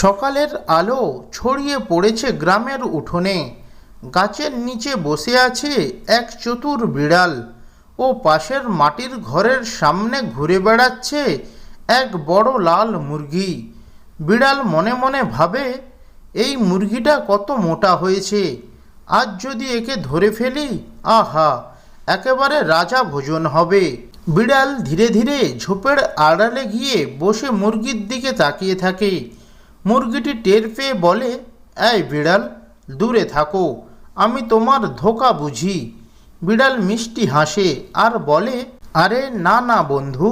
সকালের আলো ছড়িয়ে পড়েছে গ্রামের উঠোনে। গাছের নিচে বসে আছে এক চতুর বিড়াল ও পাশের মাটির ঘরের সামনে ঘুরে বেড়াচ্ছে এক বড় লাল মুরগি। বিড়াল মনে মনে ভাবে, এই মুরগিটা কত মোটা হয়েছে। আজ যদি একে ধরে ফেলি, আহা, একেবারে রাজা ভোজন হবে। বিড়াল ধীরে ধীরে ঝোপের আড়ালে গিয়ে বসে মুরগির দিকে তাকিয়ে থাকে। মুরগিটি টের পেয়ে বলে, এই বিড়াল, দূরে থাকো, আমি তোমার ধোকা বুঝি। বিড়াল মিষ্টি হাসে আর বলে, আরে না না বন্ধু,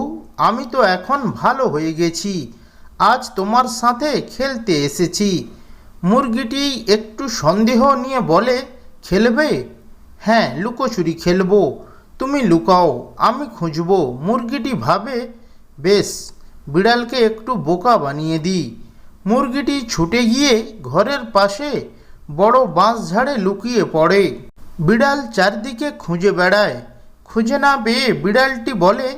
আমি তো এখন ভালো হয়ে গেছি, আজ তোমার সাথে খেলতে এসেছি। মুরগিটি একটু সন্দেহ নিয়ে বলে, খেলবে? হ্যাঁ লুকোচুরি খেলব, তুমি লুকাও, আমি খুঁজবো। মুরগিটি ভাবে, বেশ, বিড়ালকে একটু বোকা বানিয়ে দিই। মুরগিটি ছুটে গিয়ে ঘরের পাশে বড় বাঁশ ঝাড়ে লুকিয়ে পড়ে। বিড়াল চারদিকে খুঁজে বেড়ায়। খুঁজে না পেয়ে বিড়ালটি বলে,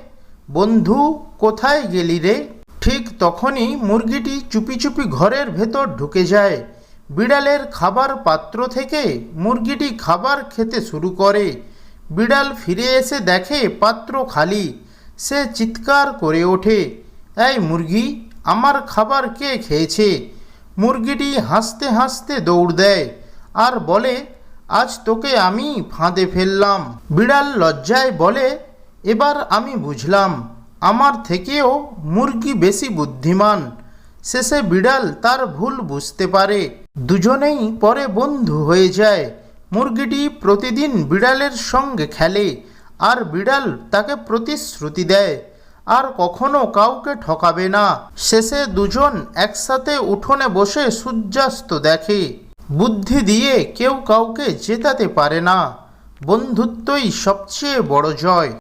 বন্ধু, কোথায় গেলি রে? ঠিক তখনই মুরগিটি চুপি চুপি ঘরের ভেতর ঢুকে যায়। বিড়ালের খাবার পাত্র থেকে মুরগিটি খাবার খেতে শুরু করে। বিড়াল ফিরে এসে দেখে পাত্র খালি। সে চিৎকার করে ওঠে, এই মুরগি আমার খাবার কে খেয়েছে? মুরগিটি হাসতে হাসতে দৌড় দেয় আর বলে, আজ তোকে আমি ফাঁদে ফেললাম। বিড়াল লজ্জায় বলে, এবার আমি বুঝলাম, আমার থেকেও মুরগি বেশি বুদ্ধিমান। শেষে বিড়াল তার ভুল বুঝতে পারে। দুজনেই পরে বন্ধু হয়ে যায়। মুরগিটি প্রতিদিন বিড়ালের সঙ্গে খেলে আর বিড়াল তাকে প্রতিশ্রুতি দেয়। আর কখনো কাউকে ঠকাবে না। শেষে দুজন একসাথে উঠোনে বসে সূর্যাস্ত দেখে। বুদ্ধি দিয়ে কেউ কাউকে জেতাতে পারে না। বন্ধুত্বই সবচেয়ে বড় জয়।